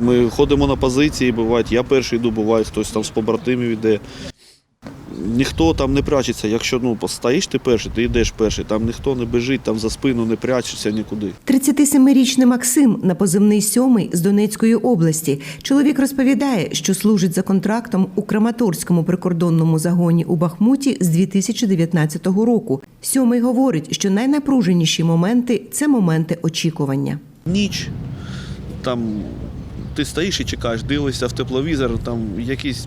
Ми ходимо на позиції, буває, я перший йду, буває, хтось там з побратимів йде. Ніхто там не прячеться. Якщо ну, стоїш ти перший, ти йдеш перший, там ніхто не біжить, там за спину не прячеться нікуди. 37-річний Максим на позивний сьомий з Донецької області. Чоловік розповідає, що служить за контрактом у Краматорському прикордонному загоні у Бахмуті з 2019 року. Сьомий говорить, що найнапруженіші моменти це моменти очікування. Ніч, там ти стоїш і чекаєш, дивишся в тепловізор, там якийсь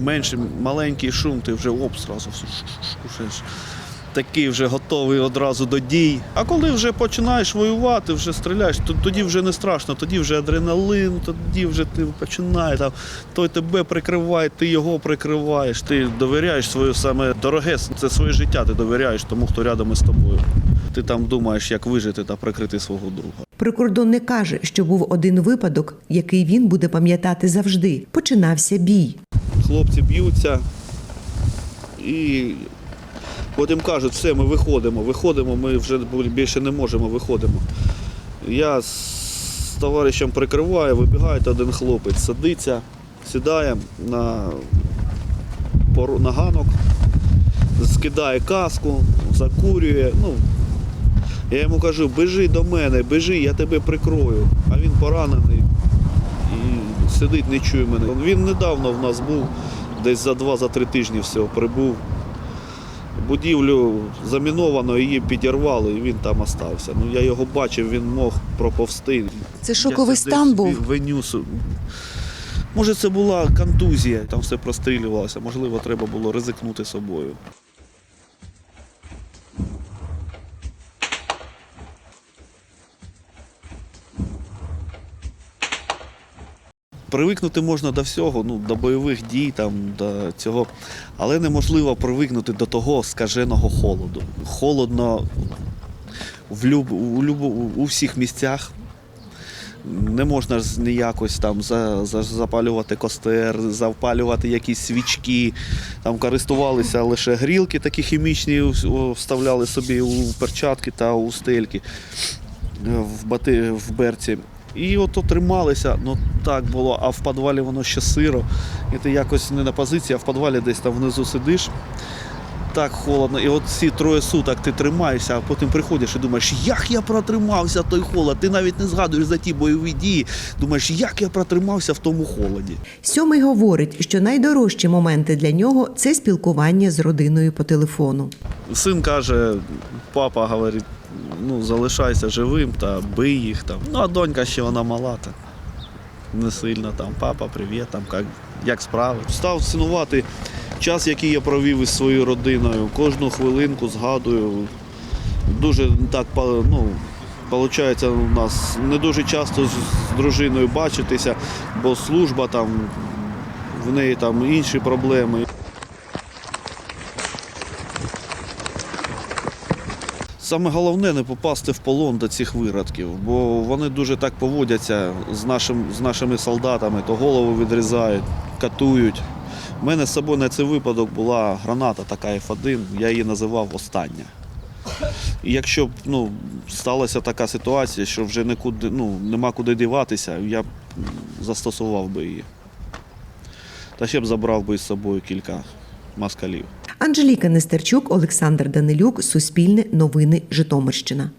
менший, маленький шум, ти вже оп, зразу такий вже готовий одразу до дій. А коли вже починаєш воювати, вже стріляєш, то тоді вже не страшно, тоді вже адреналин, тоді вже ти починаєш, там, той тебе прикриває, ти його прикриваєш, ти довіряєш своє саме дороге, це своє життя, ти довіряєш тому, хто рядом із тобою. Ти там думаєш, як вижити та прикрити свого друга. Прикордонник каже, що був один випадок, який він буде пам'ятати завжди. Починався бій. хлопці б'ються і потім кажуть, все, ми виходимо, виходимо, ми вже більше не можемо, виходимо. Я з товаришем прикриваю, вибігає один хлопець, садиться, сідає на, на ганок, скидає каску, закурює. Ну, я йому кажу, біжи до мене, біжи, я тебе прикрою. А він поранений і сидить, не чує мене. Він недавно в нас був, десь за два-за три тижні всього прибув. Будівлю заміновано, її підірвали, і він там остався. Ну, я його бачив, він мог проповсти. Це шоковий стан був. Венюсу. Може, це була контузія, там все прострілювалося, можливо, треба було ризикнути собою. Привикнути можна до всього, ну, до бойових дій, там, до цього, але неможливо привикнути до того скаженого холоду. Холодно в люб, у, люб, у всіх місцях. Не можна ніякось там за, за, запалювати костер, запалювати якісь свічки. Там користувалися лише грілки такі хімічні, вставляли собі у перчатки та у стельки е, в, бати, в берці. І ото трималися, ну так було, а в підвалі воно ще сиро. І ти якось не на позиції, а в підвалі десь там внизу сидиш. Так холодно. І от ці троє суток ти тримаєшся, а потім приходиш і думаєш, як я протримався той холод. Ти навіть не згадуєш за ті бойові дії. Думаєш, як я протримався в тому холоді. Сьомий говорить, що найдорожчі моменти для нього це спілкування з родиною по телефону. Син каже, папа говорить, ну залишайся живим та бий їх там. Ну а донька ще вона мала, так не сильно там. Папа, привіт, там як, як справи. Став цінувати час, який я провів із своєю родиною. Кожну хвилинку згадую. Дуже так ну, Получається, у нас не дуже часто з дружиною бачитися, бо служба там, в неї там інші проблеми. Саме головне не попасти в полон до цих виродків, бо вони дуже так поводяться з, нашим, з нашими солдатами, то голову відрізають, катують. У мене з собою на цей випадок була граната така F1, я її називав остання. І якщо б ну, сталася така ситуація, що вже нікуди, ну, нема куди діватися, я б застосував би її. Та ще б забрав би із собою кілька москалів. Анжеліка Нестерчук, Олександр Данилюк, Суспільне новини Житомирщина.